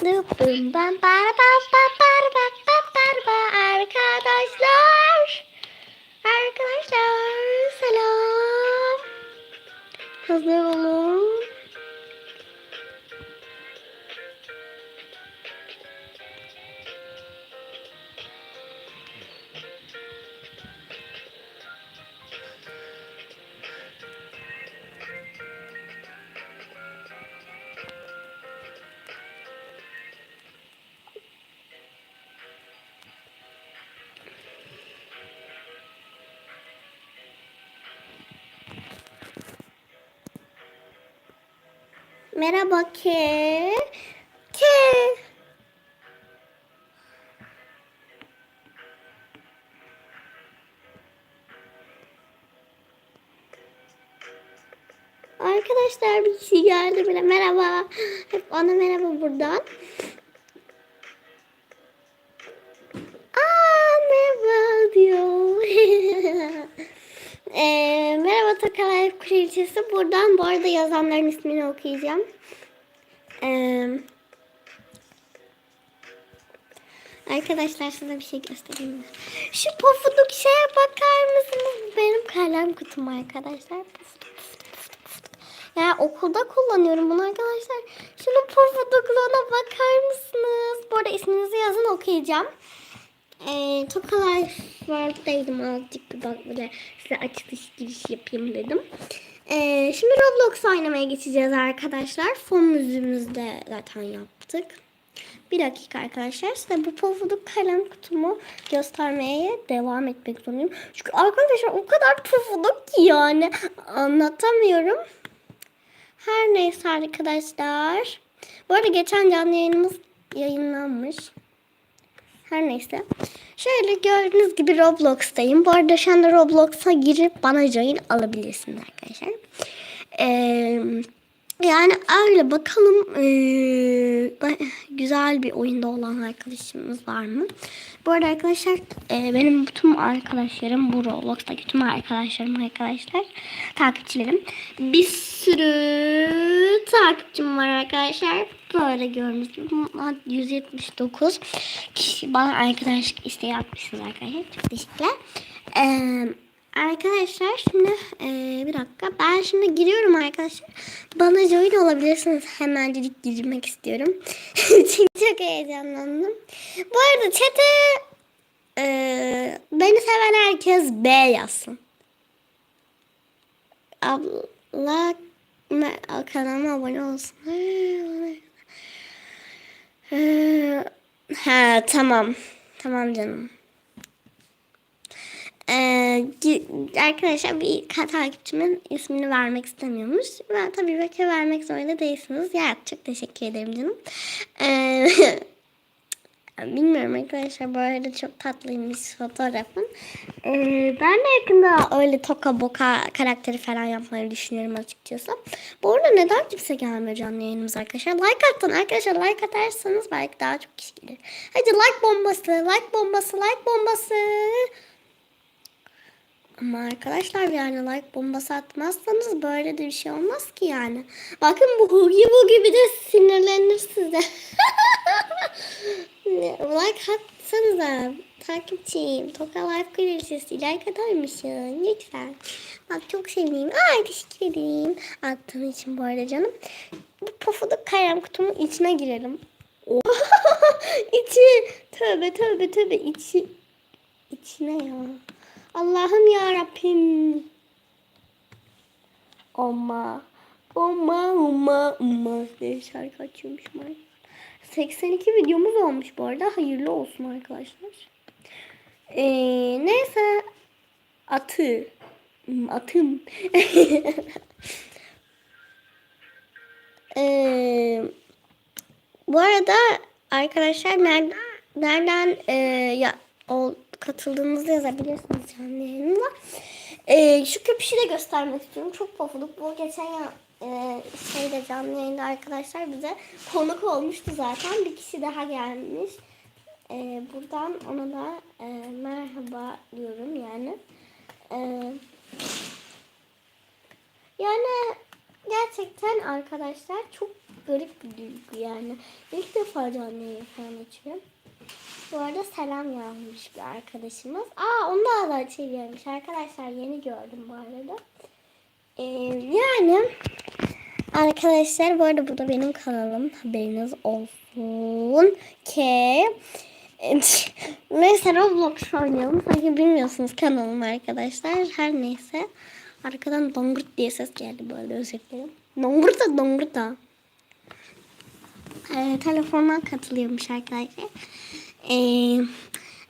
Dıbım bam bar bam bam bar bam bam bar ba arkadaşlar. Arkadaşlar selam. Hazır olun. Merhaba Ke. Ke. Arkadaşlar bir kişi geldi bile. Merhaba. Hep ona merhaba buradan. Aa merhaba diyor. Eee merhaba Tokalar Kraliçesi. Buradan bu arada yazanların ismini okuyacağım. Eee Arkadaşlar size bir şey göstereyim mi? Şu pofuduk şeye bakar mısınız? Benim kalem kutum arkadaşlar. Pofuduk. Yani okulda kullanıyorum bunu arkadaşlar. Şunun pofudukluğuna bakar mısınız? Bu arada isminizi yazın okuyacağım. Ee, Tokalar World'daydım azıcık bir bak böyle size açılış giriş yapayım dedim. Ee, şimdi Roblox oynamaya geçeceğiz arkadaşlar. Fon müziğimizi de zaten yaptık. Bir dakika arkadaşlar size bu pofuduk kalem kutumu göstermeye devam etmek zorundayım. Çünkü arkadaşlar o kadar pofuduk ki yani anlatamıyorum. Her neyse arkadaşlar. Bu arada geçen canlı yayınımız yayınlanmış. Her neyse. Şöyle gördüğünüz gibi Roblox'tayım. Bu arada şu anda Roblox'a girip bana join alabilirsiniz arkadaşlar. Eee... Yani öyle bakalım ben- güzel bir oyunda olan arkadaşımız var mı? Bu arada arkadaşlar eee, benim bütün arkadaşlarım bu Roblox'taki tüm arkadaşlarım arkadaşlar takipçilerim. Bir sürü takipçim var arkadaşlar. Böyle gördüğünüz gibi bunlar 179 kişi bana arkadaşlık isteği yapmışsınız arkadaşlar. Çok teşekkürler. Eee Arkadaşlar şimdi eee, bir dakika. Ben şimdi giriyorum arkadaşlar. Bana join olabilirsiniz. Hemencik girmek istiyorum. Çünkü çok heyecanlandım. Bu arada chat'e eee, beni seven herkes B yazsın. Abla kanalıma abone olsun. Eee, Ha tamam. Tamam canım. Ee, arkadaşlar bir takipçimin ismini vermek istemiyormuş. Ben tabii belki vermek zorunda değilsiniz. Ya çok teşekkür ederim canım. Ee, bilmiyorum arkadaşlar bu arada çok tatlıymış fotoğrafın. Ee, ben de yakında öyle toka boka karakteri falan yapmayı düşünüyorum açıkçası. Bu arada neden kimse gelmiyor canlı yayınımıza arkadaşlar? Like atın arkadaşlar like atarsanız belki daha çok kişi gelir. Hadi like bombası like bombası like bombası. Ama arkadaşlar yani like bombası atmazsanız böyle de bir şey olmaz ki yani. Bakın bu Hugi Bugi bir de sinirlenir size. like atsanıza. Takipçiyim. Toka Life Kraliçesi. Like atar mısın? Lütfen. Bak çok seveyim. Ay teşekkür ederim. Attığın için bu arada canım. Bu pofuduk kalem kutumun içine girelim. içi. Tövbe tövbe tövbe içi. İçine ya. Allah'ım ya Rabbim. Oma. Oma oma oma diye şarkı açıyormuşum. ay. 82 videomuz olmuş bu arada. Hayırlı olsun arkadaşlar. Ee, neyse. Atı. Hmm, Atım. Ee, bu arada arkadaşlar nereden, nereden e, ya, o, katıldığınızı yazabilirsiniz canlı yayınıma. E, şu köpüşü de göstermek istiyorum. Çok pofuduk. Bu geçen ya e, şeyde canlı yayında arkadaşlar bize konuk olmuştu zaten. Bir kişi daha gelmiş. E, buradan ona da e, merhaba diyorum yani. E, yani gerçekten arkadaşlar çok garip bir duygu yani. İlk defa canlı yayın falan açıyorum. Bu arada selam yazmış bir arkadaşımız. Aa onda da açılıyormuş arkadaşlar yeni gördüm bu arada. Ee, yani arkadaşlar bu arada bu da benim kanalım haberiniz olsun ki Neyse Roblox oynayalım. Sanki bilmiyorsunuz kanalımı arkadaşlar. Her neyse. Arkadan dongurt diye ses geldi böyle özür dilerim. Dongurta dongurta. Ee, telefondan katılıyormuş arkadaşlar. Ee,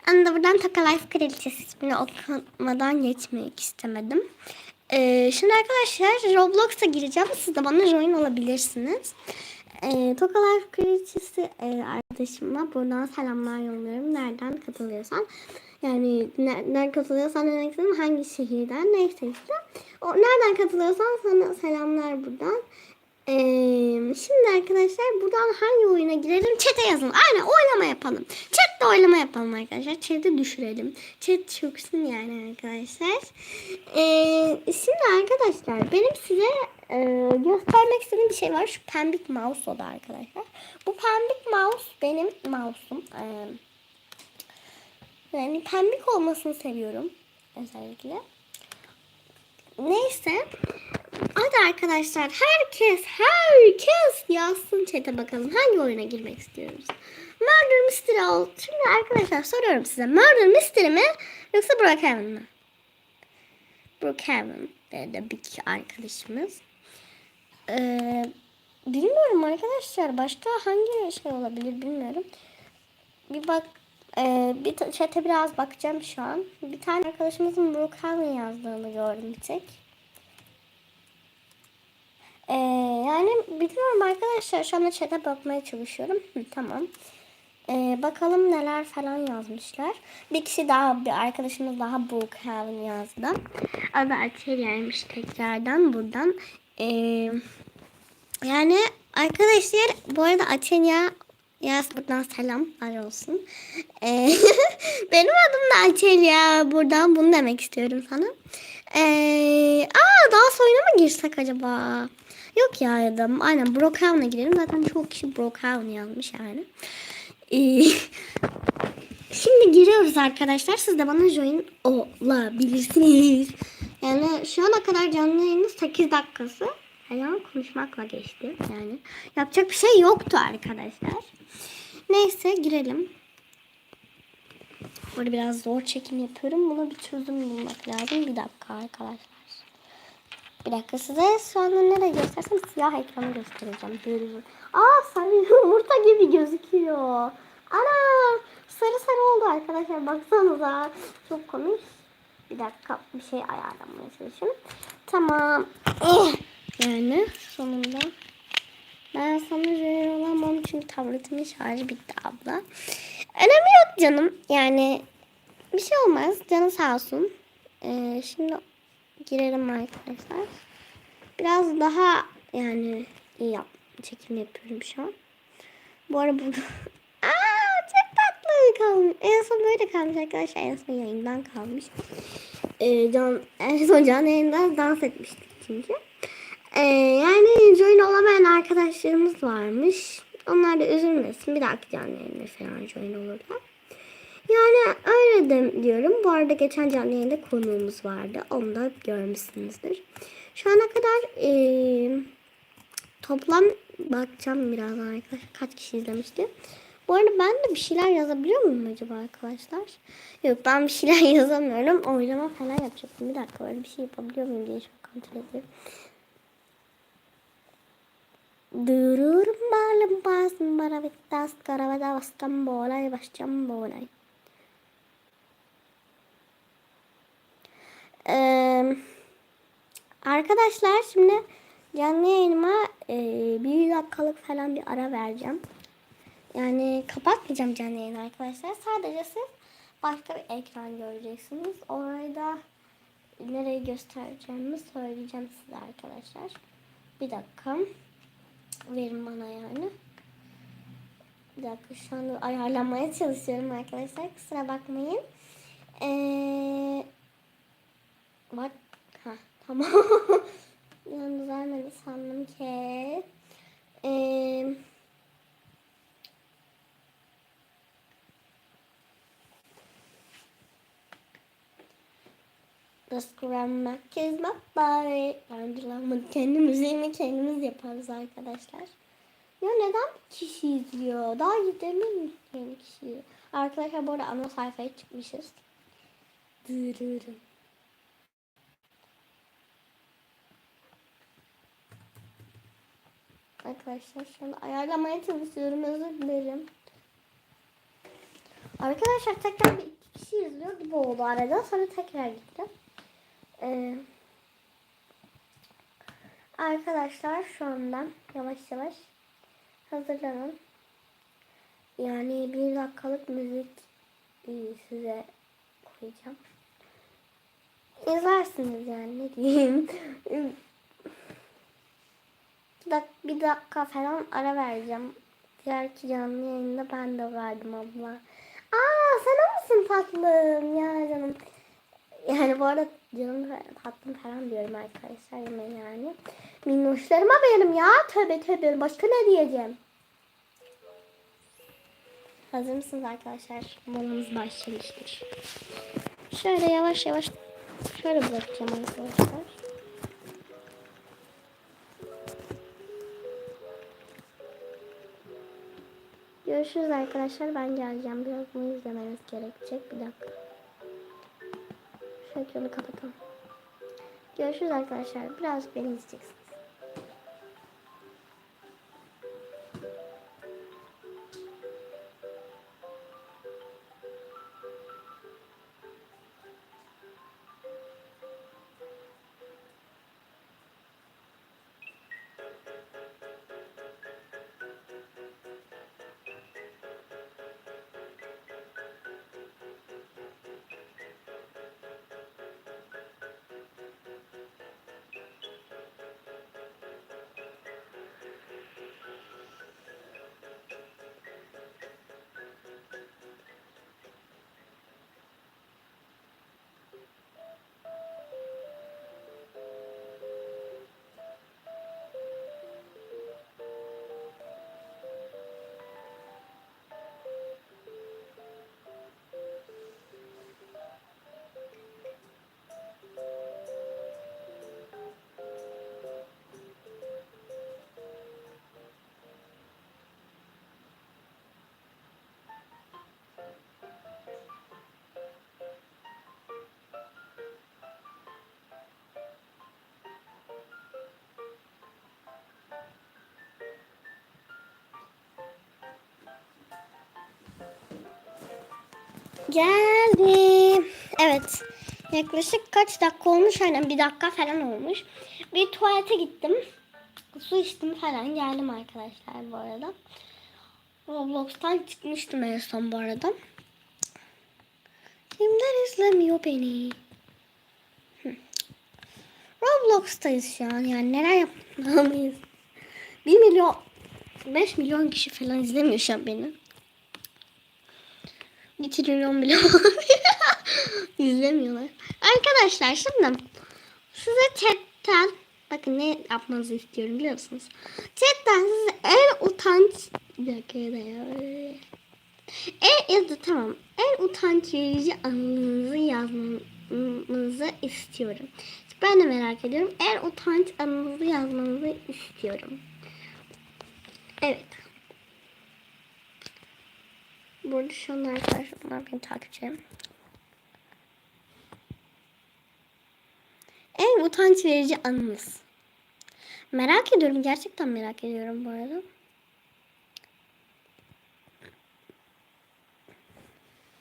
ben de buradan Taka Life Kraliçesi ismini okumadan geçmek istemedim. Ee, şimdi arkadaşlar Roblox'a gireceğim. Siz de bana join olabilirsiniz. Ee, Toka Life Kraliçesi e, arkadaşımla buradan selamlar yolluyorum. Nereden katılıyorsan. Yani nereden katılıyorsan demek istedim hangi şehirden neyse işte. O, nereden katılıyorsan sana selamlar buradan. Ee, şimdi arkadaşlar buradan hangi oyuna girelim? Chat'e yazın. Aynen oylama yapalım. Chat'te oylama yapalım arkadaşlar. Chat'i düşürelim. Chat çöksün yani arkadaşlar. Ee, şimdi arkadaşlar benim size e, göstermek istediğim bir şey var. Şu pembik mouse o da arkadaşlar. Bu pembik mouse benim mouse'um. Ee, yani pembik olmasını seviyorum. Özellikle. Neyse. Hadi arkadaşlar herkes herkes yazsın chat'e bakalım hangi oyuna girmek istiyoruz. Murder Mystery ol. Şimdi arkadaşlar soruyorum size. Murder Mystery mi yoksa Brookhaven mi? Brookhaven de bir arkadaşımız. Ee, bilmiyorum arkadaşlar. Başka hangi şey olabilir bilmiyorum. Bir bak ee, bir chat'e biraz bakacağım şu an. Bir tane arkadaşımızın Brookhaven yazdığını gördüm bir tek. Ee, yani biliyorum arkadaşlar şu anda chat'e bakmaya çalışıyorum. Hı, tamam. Ee, bakalım neler falan yazmışlar. Bir kişi daha bir arkadaşımız daha Brookhaven yazdı. Adı Açelya'ymış tekrardan buradan. Ee, yani arkadaşlar bu arada Açelya Yaz buradan selamlar olsun. Ee, benim adım da Açelya. Buradan bunu demek istiyorum sana. Ee, aa daha soyuna mı girsek acaba? Yok ya ya da aynen Brookhaven'a girelim. Zaten çok kişi Brookhaven yazmış yani. Ee, şimdi giriyoruz arkadaşlar. Siz de bana join olabilirsiniz. Yani şu ana kadar canlı yayının 8 dakikası falan konuşmakla geçti. Yani yapacak bir şey yoktu arkadaşlar. Neyse girelim. Burada biraz zor çekim yapıyorum. Buna bir çözüm bulmak lazım. Bir dakika arkadaşlar. Bir dakika size anda nereye göstersem siyah ekranı göstereceğim. Böyle. Aa sarı yumurta gibi gözüküyor. Ana sarı sarı oldu arkadaşlar. Baksanıza. Çok komik. Bir dakika bir şey ayarlamaya çalışıyorum. Tamam. Eh. Yani sonunda. Ben sana jüri olamam çünkü tabletimin şarjı bitti abla. Önemi yok canım. Yani bir şey olmaz. Canı sağ olsun. Ee, şimdi girelim arkadaşlar. Biraz daha yani iyi yap, çekim yapıyorum şu an. Bu arada burada... Aa, çok tatlı kalmış. En son böyle kalmış arkadaşlar. En son yayından kalmış. Ee, can, en son canlı yayından dans etmiştik çünkü. Ee, yani join olamayan arkadaşlarımız varmış. Onlar da üzülmesin. Bir dahaki canlı yayında falan join olurlar. Yani öyle de diyorum. Bu arada geçen canlı yayında konuğumuz vardı. Onu da görmüşsünüzdür. Şu ana kadar e, toplam bakacağım birazdan arkadaşlar. Kaç kişi izlemişti. Bu arada ben de bir şeyler yazabiliyor muyum acaba arkadaşlar? Yok ben bir şeyler yazamıyorum. Oylama falan yapacaktım. Bir dakika öyle bir şey yapabiliyor muyum diye çok kontrol ediyorum. Dururum balım basın bara vittas karavada vastam bolay vastam bolay. Arkadaşlar şimdi canlı yayınıma e, bir dakikalık falan bir ara vereceğim. Yani kapatmayacağım canlı yayını arkadaşlar. Sadece siz başka bir ekran göreceksiniz. Orada nereyi göstereceğimi söyleyeceğim size arkadaşlar. Bir dakika. Verin bana yani. Bir dakika şu anda ayarlamaya çalışıyorum arkadaşlar. Kusura bakmayın. Eee Bak. Ha, tamam. yalnız vermedi sandım ki. Ee, Grandma is my body. Bence lan kendi müziğimi kendimiz yaparız arkadaşlar. Ya neden bir kişi izliyor? Daha gidelim yeni kişi. Arkadaşlar bu arada ana sayfaya çıkmışız. Dırırım. Arkadaşlar şu ayarlamaya çalışıyorum özür dilerim. Arkadaşlar tekrar bir iki kişi izliyor gibi oldu arada. Sonra tekrar gitti. Ee, arkadaşlar şu anda yavaş yavaş hazırlanın. Yani bir dakikalık müzik e, size koyacağım. İzlersiniz yani ne diyeyim. Dak- bir dakika falan ara vereceğim. Diğerki canlı yayında ben de verdim abla. Aa sen o musun tatlım ya canım. Yani bu arada canım tatlım falan diyorum arkadaşlar yani. Minnoşlarıma benim ya. Tövbe tövbe. Başka ne diyeceğim? Hazır mısınız arkadaşlar? Molamız başlamıştır. Şöyle yavaş yavaş şöyle bırakacağım arkadaşlar. Görüşürüz arkadaşlar. Ben geleceğim. Biraz bunu izlemeniz gerekecek. Bir dakika. Şöyle kapatalım. Görüşürüz arkadaşlar. Biraz beni izleyeceksiniz. Geldim. Evet. Yaklaşık kaç dakika olmuş? Aynen bir dakika falan olmuş. Bir tuvalete gittim. Su içtim falan. Geldim arkadaşlar bu arada. Roblox'tan çıkmıştım en son bu arada. Kimler izlemiyor beni? Roblox'tayız şu an. Yani neler yapmalıyız? 1 milyon 5 milyon kişi falan izlemiyor şu an beni. 1 trilyon bile izlemiyorlar. Arkadaşlar şimdi size chatten bakın ne yapmanızı istiyorum biliyor musunuz? Chatten size en utanç bir dakika ya. En ya tamam. En utanç verici anınızı yazmanızı istiyorum. Ben de merak ediyorum. En utanç anınızı yazmanızı istiyorum. Evet. Burada şu an arkadaşlar bunlar benim takipçilerim. En utanç verici anınız. Merak ediyorum. Gerçekten merak ediyorum bu arada.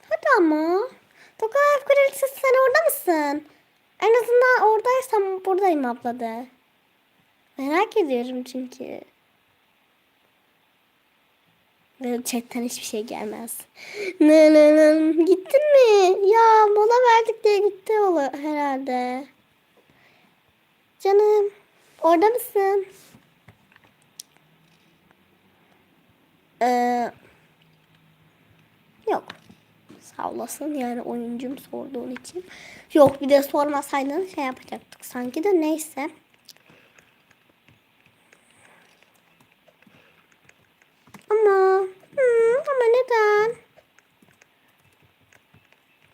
Hadi ama. Tokayev kraliçesi sen orada mısın? En azından oradaysam buradayım abla de. Merak ediyorum çünkü. Chatten hiçbir şey gelmez. Ne ne ne. Gittin mi? Ya mola verdik diye gitti o herhalde. Canım. Orada mısın? Ee, yok. Sağ olasın yani oyuncum sorduğun için. Yok bir de sormasaydın şey yapacaktık sanki de neyse. ama neden?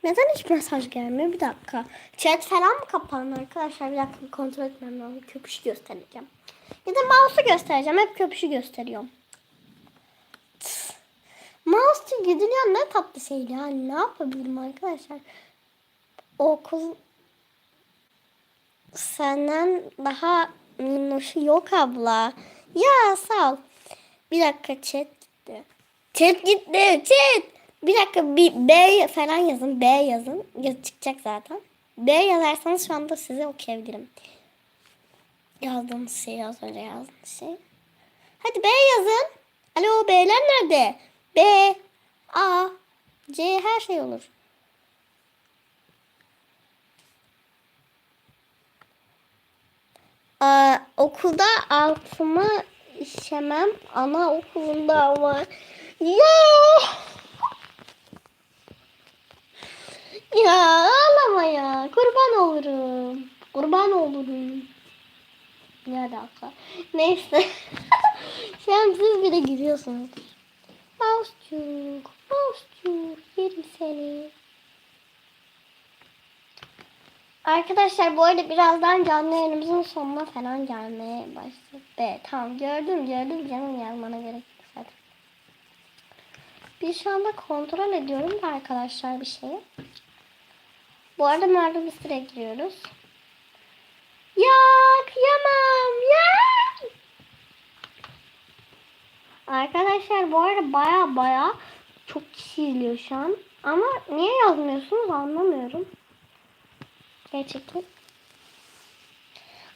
Neden hiç mesaj gelmiyor? Bir dakika. Chat falan mı kapandı arkadaşlar? Bir dakika kontrol etmem lazım. Köpüşü göstereceğim. Ya da mouse'u göstereceğim. Hep köpüşü gösteriyorum. Tıs. Mouse gidiliyor ne tatlı şeydi. Yani ne yapabilirim arkadaşlar? O kız senden daha minnoşu yok abla. Ya sağ ol. Bir dakika chat gitti. Chat gitti. Chat. Bir dakika bir B falan yazın. B yazın. Yaz çıkacak zaten. B yazarsanız şu anda size okuyabilirim. Yazdığınız şey az önce yazdığınız şey. Hadi B yazın. Alo B'ler nerede? B, A, C her şey olur. Aa, okulda altıma işemem. Ana okulunda ama. Ya! Ya ağlama ya. Kurban olurum. Kurban olurum. Ne alaka? Neyse. Şu an siz bile gülüyorsunuz. Mouse'cuk, mouse'cuk, yerim seni. Arkadaşlar bu arada birazdan canlı yayınımızın sonuna falan gelmeye başladı. Evet, tamam gördüm gördüm canım yazmana gerek Biz şu anda kontrol ediyorum da arkadaşlar bir şeyi. Bu arada Merve Mısır'a giriyoruz. Ya kıyamam ya. Arkadaşlar bu arada baya baya çok kişi izliyor şu an. Ama niye yazmıyorsunuz anlamıyorum. Gerçekten.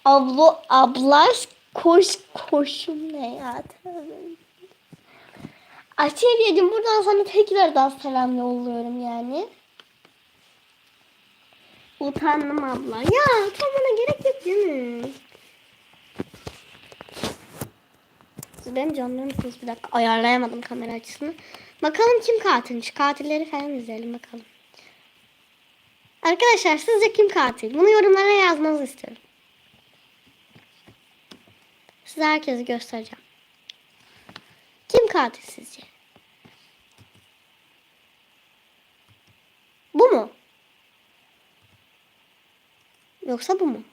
Ablo, ablaş koş koşum ne ya tövbe. Açelya'cığım buradan sana tekrardan selam yolluyorum yani. Utandım abla. Ya utanmana gerek yok? Siz benim canlarım mısınız? Bir dakika ayarlayamadım kamera açısını. Bakalım kim katilmiş. Katilleri falan izleyelim bakalım. Arkadaşlar sizce kim katil? Bunu yorumlara yazmanızı istiyorum. Size herkesi göstereceğim. Katil sizce? Bu mu? Yoksa bu mu?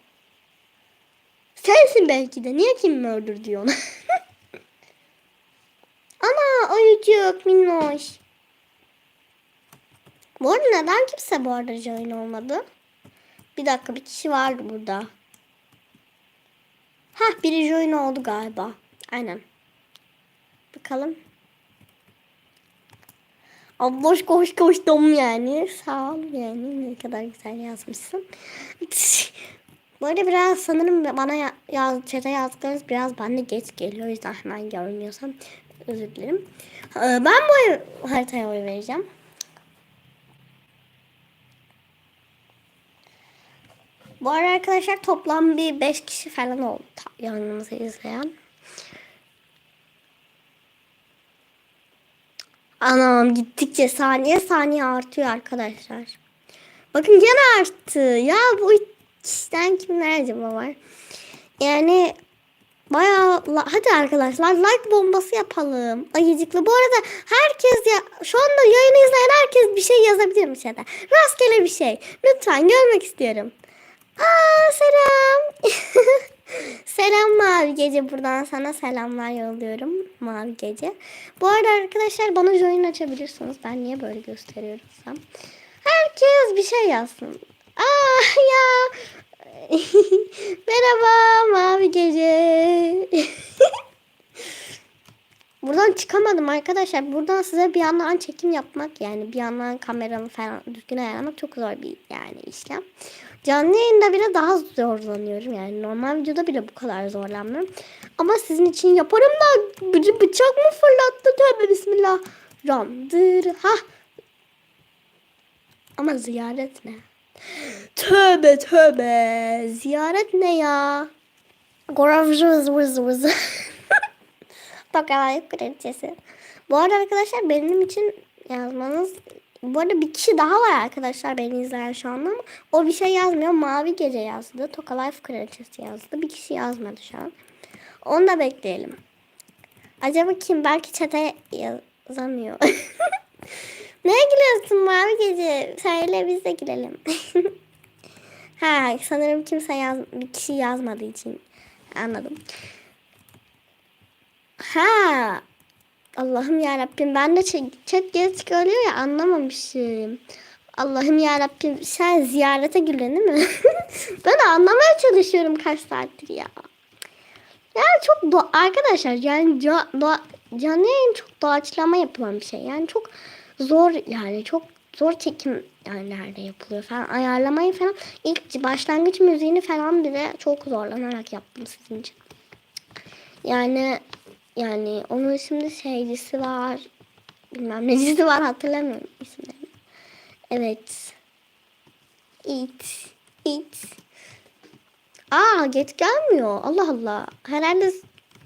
Sensin belki de. Niye kim murder diyor ona? Ana ayıcık minnoş. Bu arada neden kimse bu arada join olmadı? Bir dakika bir kişi vardı burada. Hah biri join oldu galiba. Aynen. Bakalım. Abloş koş koştum yani. Sağ ol yani. Ne kadar güzel yazmışsın. Arada biraz sanırım bana ya, chat'e yazdıklarınız biraz bende geç geliyor. O yüzden hemen görmüyorsam özür dilerim. Ee, Ben bu haritaya oy vereceğim. Bu arada arkadaşlar toplam bir 5 kişi falan oldu yanımızı izleyen. Anam gittikçe saniye saniye artıyor arkadaşlar. Bakın gene arttı. Ya bu kişiden kimler acaba var? Yani bayağı hadi arkadaşlar like bombası yapalım. Ayıcıklı. Bu arada herkes ya şu anda yayını izleyen herkes bir şey yazabilir mi chat'e? Rastgele bir şey. Lütfen görmek istiyorum. Aa selam. selam Mavi Gece. Buradan sana selamlar yolluyorum Mavi Gece. Bu arada arkadaşlar bana join açabilirsiniz. Ben niye böyle gösteriyorsam. Herkes bir şey yazsın. Aa ya. Merhaba Mavi Gece. Buradan çıkamadım arkadaşlar. Buradan size bir yandan çekim yapmak yani bir yandan kameramı falan düzgün ayarlamak çok zor bir yani işlem. Canlı yayında bile daha zorlanıyorum yani normal videoda bile bu kadar zorlanmıyorum. Ama sizin için yaparım da bıcı bıçak mı fırlattı tövbe bismillah. Ramdır ha. Ama ziyaret ne? Tövbe tövbe. Ziyaret ne ya? Goravzız vız vız. Tokalayıp kraliçesi. Bu arada arkadaşlar benim için yazmanız bu arada bir kişi daha var arkadaşlar beni izleyen şu anda ama o bir şey yazmıyor. Mavi gece yazdı. Toka Life kraliçesi yazdı. Bir kişi yazmadı şu an. Onu da bekleyelim. Acaba kim? Belki çete yazamıyor. Neye gülüyorsun mavi gece? Söyle biz de gülelim. ha sanırım kimse yaz, bir kişi yazmadığı için anladım. Ha Allah'ım ya Rabbim ben de çok geç görüyor ya anlamamışım. Allah'ım ya Rabbim sen ziyarete gülen değil mi? ben anlamaya çalışıyorum kaç saattir ya. Yani çok do arkadaşlar yani ca doğa canlı yayın çok doğaçlama yapılan bir şey. Yani çok zor yani çok zor çekim yerlerde yapılıyor falan. Ayarlamayı falan ilk başlangıç müziğini falan bile çok zorlanarak yaptım sizin için. Yani yani onun şimdi şeycisi var. Bilmem necisi var hatırlamıyorum isimlerini. Evet. It. It. Aa geç gelmiyor. Allah Allah. Herhalde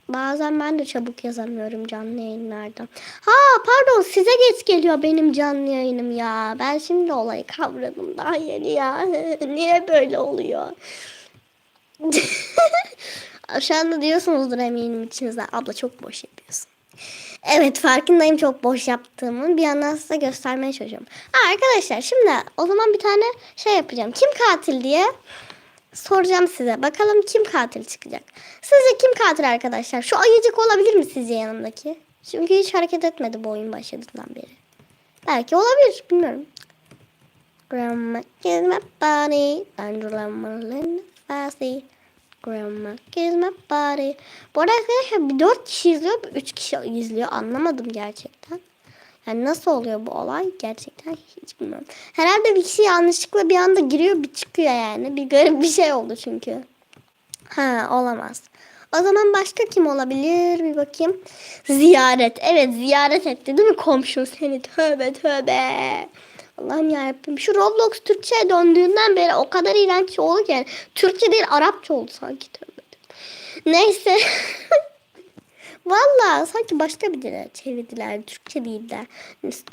bazen ben de çabuk yazamıyorum canlı yayınlardan. Ha pardon size geç geliyor benim canlı yayınım ya. Ben şimdi olayı kavradım daha yeni ya. Niye böyle oluyor? Anda diyorsunuzdur eminim içinizde. Abla çok boş yapıyorsun. Evet farkındayım çok boş yaptığımı. Bir yandan size göstermeye çalışıyorum. Arkadaşlar şimdi o zaman bir tane şey yapacağım. Kim katil diye soracağım size. Bakalım kim katil çıkacak. Sizce kim katil arkadaşlar? Şu ayıcık olabilir mi sizce yanımdaki? Çünkü hiç hareket etmedi bu oyun başladığından beri. Belki olabilir. Bilmiyorum. Grandma kiss my body. Andrew Fasty. Grandma kiss my body. Bu arada arkadaşlar bir dört kişi izliyor, bir üç kişi izliyor. Anlamadım gerçekten. Yani nasıl oluyor bu olay gerçekten hiç bilmiyorum. Herhalde bir kişi yanlışlıkla bir anda giriyor bir çıkıyor yani. Bir garip bir şey oldu çünkü. Ha olamaz. O zaman başka kim olabilir? Bir bakayım. Ziyaret. Evet ziyaret etti değil mi komşu seni? Tövbe tövbe. Allah'ım yarabbim. Şu Roblox Türkçe'ye döndüğünden beri o kadar iğrenç oldu ki. Yani Türkçe değil Arapça oldu sanki. Neyse. Valla sanki başka bir dile çevirdiler. Türkçe değil de.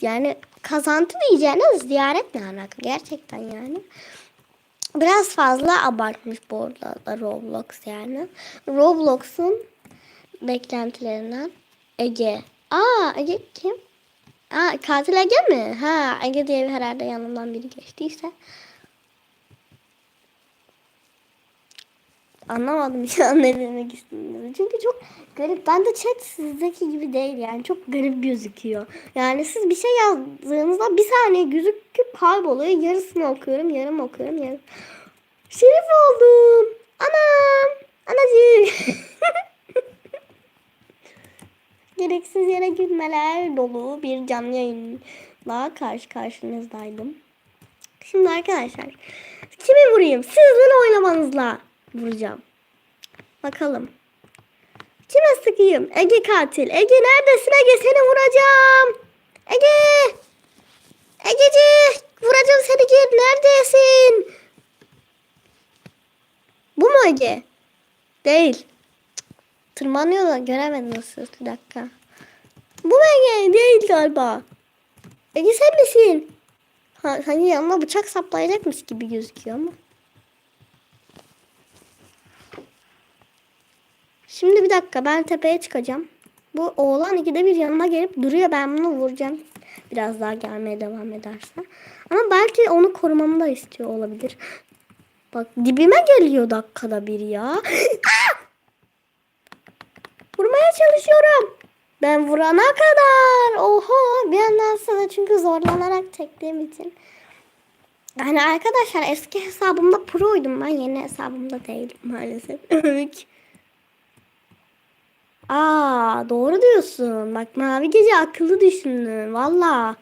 Yani kazantı diyeceğine ziyaret ne alaka? Gerçekten yani. Biraz fazla abartmış bu arada Roblox yani. Roblox'un beklentilerinden Ege. Aa Ege kim? Aa katil Ege mi? Ha Ege diye herhalde yanımdan biri geçtiyse. Anlamadım şu an ne demek istediğinizi. Çünkü çok garip. Ben de chat sizdeki gibi değil yani. Çok garip gözüküyor. Yani siz bir şey yazdığınızda bir saniye gözüküp kayboluyor. Yarısını okuyorum, yarım okuyorum, yarım. Şerif oldum. Anam. Anacık. Gereksiz yere gülmeler dolu bir canlı yayınla karşı karşınızdaydım. Şimdi arkadaşlar kimi vurayım? Sizin oynamanızla vuracağım. Bakalım. Kime sıkayım? Ege katil. Ege neredesin Ege? Seni vuracağım. Ege. Egeci. Vuracağım seni git. Neredesin? Bu mu Ege? Değil. Tırmanıyor da göremedim nasıl. Bir dakika. Bu Ege? Değil galiba. Ege sen misin? Ha, hani yanına bıçak saplayacakmış gibi gözüküyor ama. Şimdi bir dakika ben tepeye çıkacağım. Bu oğlan ikide bir yanıma gelip duruyor. Ben bunu vuracağım. Biraz daha gelmeye devam ederse. Ama belki onu korumamı da istiyor olabilir. Bak dibime geliyor dakikada bir ya. Vurmaya çalışıyorum. Ben vurana kadar. Oha bir yandan sana çünkü zorlanarak çektiğim için. Yani arkadaşlar eski hesabımda pro'ydum ben. Yeni hesabımda değilim maalesef. Aa doğru diyorsun. Bak mavi gece akıllı düşündün. Valla.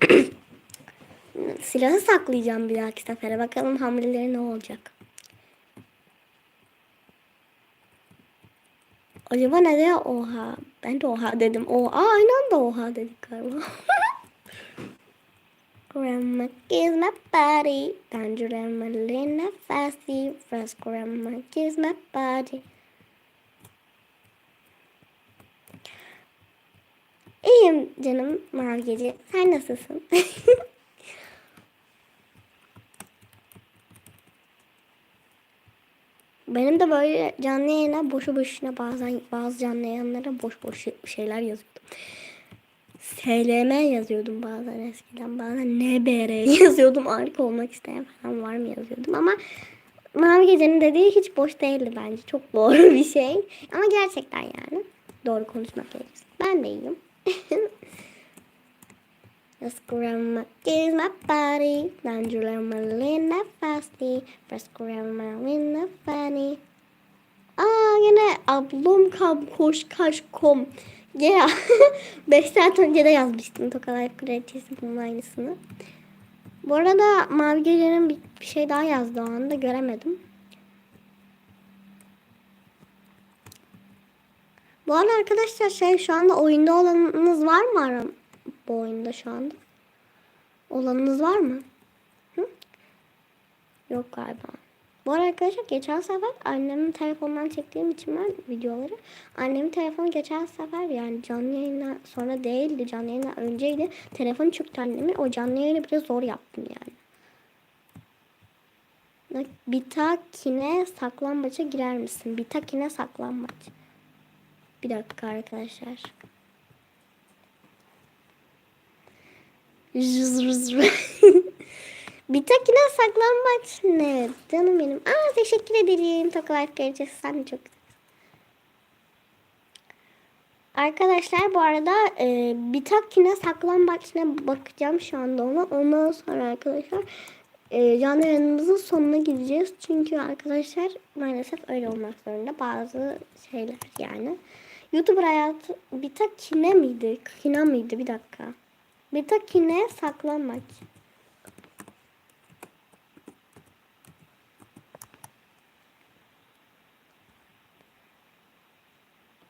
Silahı saklayacağım bir dahaki sefere. Bakalım hamleleri ne olacak. Acaba ne de oha? Ben de oha dedim. Oha aynı anda oha dedik galiba. Grandma kiss my body. Bence grandma Lena Fasty. First grandma kiss my body. İyiyim canım mavi. Sen nasılsın? Benim de böyle canlı yayına boşu boşuna bazen bazı canlı yayınlara boş boş şeyler yazıyordum. SLM yazıyordum bazen eskiden. Bazen NBR yazıyordum. Harika olmak isteyen falan var mı yazıyordum ama Mavi Gece'nin dediği hiç boş değildi bence. Çok doğru bir şey. Ama gerçekten yani. Doğru konuşmak gerekirse. Ben de iyiyim. Let's grandma is my body. Dandrular Malina Fasti. Let's grandma Malina Fanny. Aa yine ablum kam koş kaş kom. Ya 5 saat önce de yazmıştım Tokalar Kraliçesi bunun aynısını. Bu arada Mavi Gece'nin bir, bir şey daha yazdı o anda göremedim. Bu arada arkadaşlar şey şu anda oyunda olanınız var mı aram bu oyunda şu anda? Olanınız var mı? Hı? Yok galiba. Bu arada arkadaşlar geçen sefer annemin telefonundan çektiğim için ben videoları annemin telefonu geçen sefer yani canlı yayından sonra değildi canlı yayından önceydi. Telefonu çöktü annemin. O canlı yayını biraz zor yaptım yani. Bitakine saklambaça girer misin? Bitakine saklambaç. Bir dakika arkadaşlar. Bir takine saklambaç ne? Canım benim. Aa teşekkür ederim. Tokalar geleceğiz. Sen çok. Arkadaşlar bu arada e, bir takine saklambaç ne bakacağım şu anda ona. Ondan sonra arkadaşlar e, canlı yayınımızın sonuna gideceğiz. Çünkü arkadaşlar maalesef öyle olmak zorunda. Bazı şeyler yani. YouTuber hayatı bir takine miydi? Kina mıydı? Bir dakika. Bir takine saklambaç.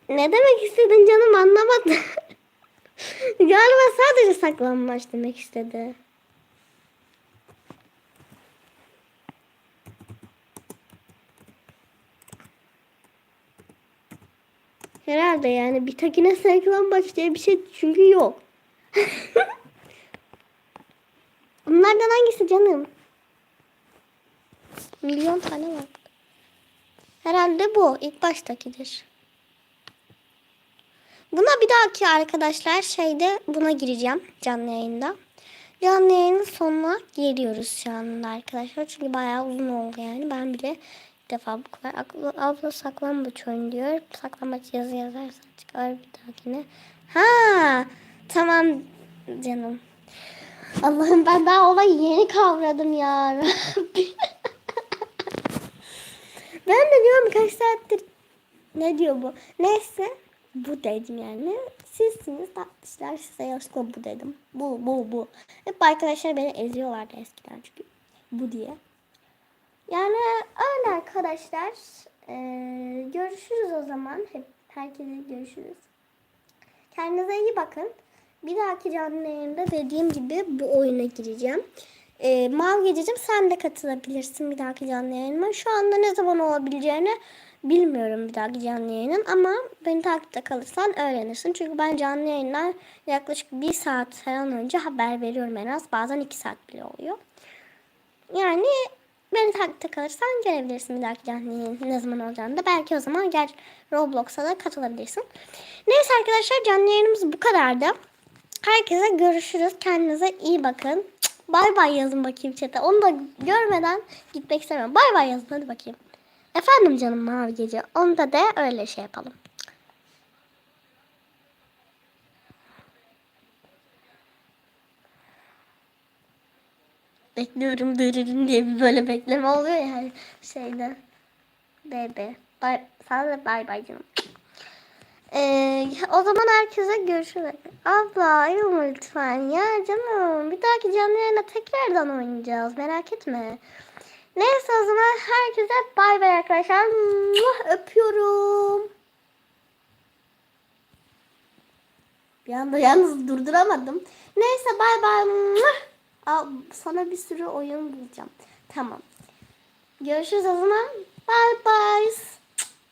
Ne demek istedin canım anlamadım. Galiba sadece saklanmaç demek istedi. Herhalde yani bir takine saklambaç diye bir şey çünkü yok. Bunlardan hangisi canım? Milyon tane var. Herhalde bu ilk baştakidir. Buna bir dahaki arkadaşlar şeyde buna gireceğim canlı yayında. Canlı yayının sonuna geliyoruz şu anda arkadaşlar. Çünkü bayağı uzun oldu yani. Ben bile ilk defa bu kadar. Abla, abla saklambaç oyun diyor. Saklambaç yazı yazarsan çıkar bir dahakine. Ha tamam canım. Allah'ım ben daha olayı yeni kavradım ya. ben de diyorum kaç saattir ne diyor bu? Neyse bu dedim yani. Sizsiniz tatlışlar size yanlışlıkla bu dedim. Bu bu bu. Hep arkadaşlar beni eziyorlardı eskiden çünkü bu diye. Yani öyle arkadaşlar. Ee, görüşürüz o zaman. Hep herkese görüşürüz. Kendinize iyi bakın. Bir dahaki canlı yayında dediğim gibi bu oyuna gireceğim. Ee, Mavi Gececiğim sen de katılabilirsin bir dahaki canlı yayınıma. Şu anda ne zaman olabileceğini bilmiyorum bir dahaki canlı yayının ama beni takipte kalırsan öğrenirsin. Çünkü ben canlı yayından yaklaşık bir saat falan önce haber veriyorum en az. Bazen iki saat bile oluyor. Yani beni takipte kalırsan görebilirsin bir dahaki canlı yayın ne zaman olacağını da. Belki o zaman gel Roblox'a da katılabilirsin. Neyse arkadaşlar canlı yayınımız bu kadardı. Herkese görüşürüz. Kendinize iyi bakın. Bay bay yazın bakayım chat'e. Onu da görmeden gitmek istemiyorum. Bay bay yazın hadi bakayım. Efendim canım mavi gece. Onda da öyle şey yapalım. Bekliyorum dırırın diye bir böyle bekleme oluyor ya şeyde. Bebe. Bay, sana da bay bay canım. Ee, o zaman herkese görüşürüz. Abla ayrılma lütfen ya canım. Bir dahaki canlı yayına tekrardan oynayacağız. Merak etme. Neyse o zaman herkese bay bay arkadaşlar. Muah, Öpüyorum. Bir anda yalnız durduramadım. Neyse bay bay. Sana bir sürü oyun bulacağım. Tamam. Görüşürüz o zaman. Bye bye.